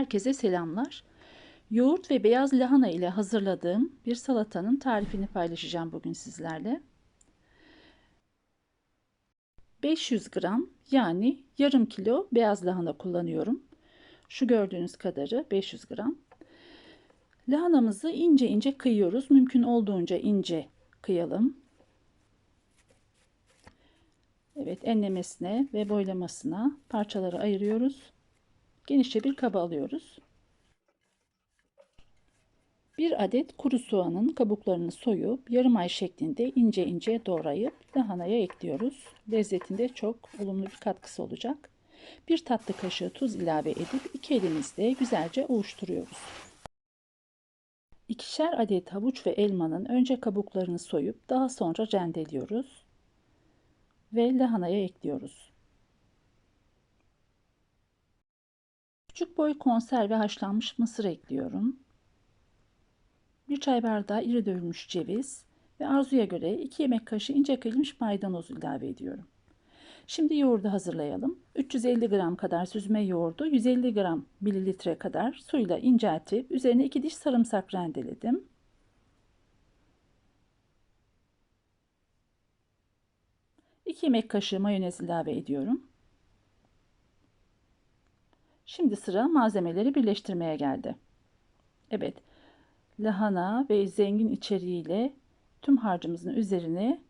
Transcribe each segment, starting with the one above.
Herkese selamlar. Yoğurt ve beyaz lahana ile hazırladığım bir salatanın tarifini paylaşacağım bugün sizlerle. 500 gram yani yarım kilo beyaz lahana kullanıyorum. Şu gördüğünüz kadarı 500 gram. Lahanamızı ince ince kıyıyoruz. Mümkün olduğunca ince kıyalım. Evet enlemesine ve boylamasına parçaları ayırıyoruz. Genişçe bir kaba alıyoruz. Bir adet kuru soğanın kabuklarını soyup yarım ay şeklinde ince ince doğrayıp lahanaya ekliyoruz. Lezzetinde çok olumlu bir katkısı olacak. Bir tatlı kaşığı tuz ilave edip iki elimizle güzelce ovuşturuyoruz. İkişer adet havuç ve elmanın önce kabuklarını soyup daha sonra rendeliyoruz ve lahanaya ekliyoruz. Küçük boy konserve haşlanmış mısır ekliyorum. 1 çay bardağı iri dövülmüş ceviz ve arzuya göre 2 yemek kaşığı ince kıyılmış maydanoz ilave ediyorum. Şimdi yoğurdu hazırlayalım. 350 gram kadar süzme yoğurdu 150 gram mililitre kadar suyla inceltip üzerine 2 diş sarımsak rendeledim. İki yemek kaşığı mayonez ilave ediyorum. Şimdi sıra malzemeleri birleştirmeye geldi. Evet, lahana ve zengin içeriğiyle tüm harcımızın üzerine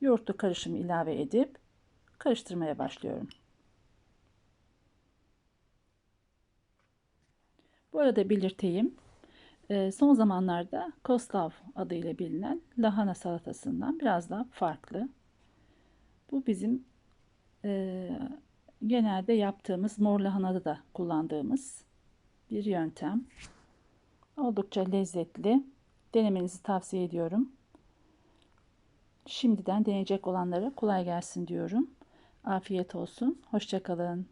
yoğurtlu karışımı ilave edip karıştırmaya başlıyorum. Bu arada belirteyim. Ee, son zamanlarda Koslav adıyla bilinen lahana salatasından biraz daha farklı. Bu bizim e, genelde yaptığımız mor lahanada da kullandığımız bir yöntem. Oldukça lezzetli. Denemenizi tavsiye ediyorum. Şimdiden deneyecek olanlara kolay gelsin diyorum. Afiyet olsun. Hoşçakalın.